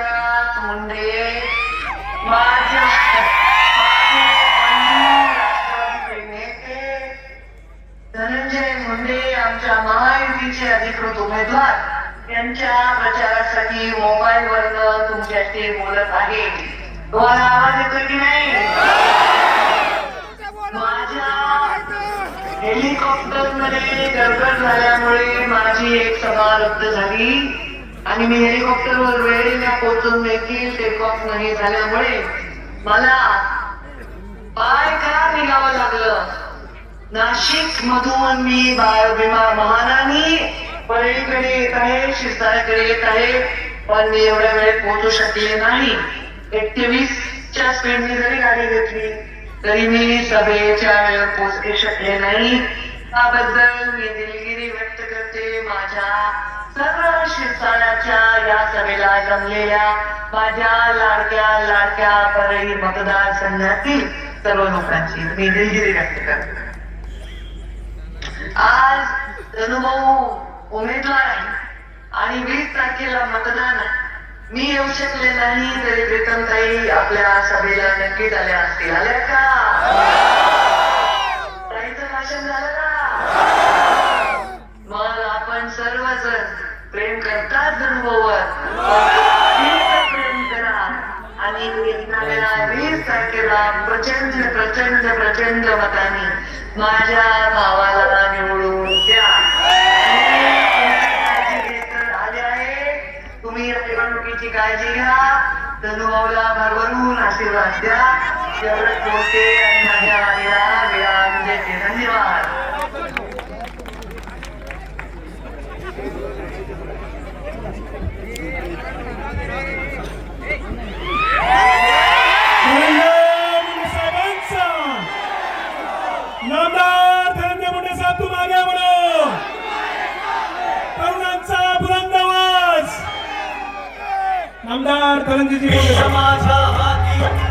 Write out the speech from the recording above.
गोपीनाथ मुंडे धनंजय मुंडे आमच्या महायुतीचे अधिकृत उमेदवार यांच्या प्रचारासाठी मोबाईल वरन तुमच्याशी बोलत आहे. तुम्हाला आवाज येतो की नाही? माझ्या हेलिकॉप्टरमध्ये गडबड झाल्यामुळे माझी एक सभा रद्द झाली. आणि मी हेलिकॉप्टरवर वेळेला पोहोचून देखील टेक ऑफ नाही झाल्यामुळे मला पाय का निघावं लागलं? नाशिक मधून मी बाळ विमा महाराणी पलीकडे येत आहे शिरसाळ्याकडे येत आहे पण मी एवढ्या वेळेत पोहोचू शकले नाही. एकवीसच्या स्पीडने जरी गाडी घेतली तरी मी सभेच्या वेळेवर पोहोचू शकले नाही. त्याबद्दल मी दिलगिरी व्यक्त करते. माझ्या सर्व शिरसाळ्याच्या या सभेला जमलेल्या माझ्या लाडक्या लाडक्या परळी मतदारसंघातील सर्व लोकांची मी दिलगिरी व्यक्त करते. आज धनुभाऊ उमेदवार आहे आणि वीस तारखेला मतदान मी येऊ शकले नाही तरी प्रीतमताई आपल्या सभेला नक्कीच आल्या असतील. आल्या का? ताईचं भाषण झालं का? प्रेम करतात धनुभाऊवर प्रेम करा आणि येणाऱ्या वीस तारखेला प्रचंड प्रचंड प्रचंड मताने माझ्या भावाला निवडून द्या. काळजी घेत आहे तुम्ही या निवडणुकीची काळजी घ्या. धनुभाऊला भरभरून आशीर्वाद द्या. एवढंच बोलते आणि माझ्या आईला विराम म्हणजे देते धन्यवाद. आमदार धनंजयजी बोलले साहेब.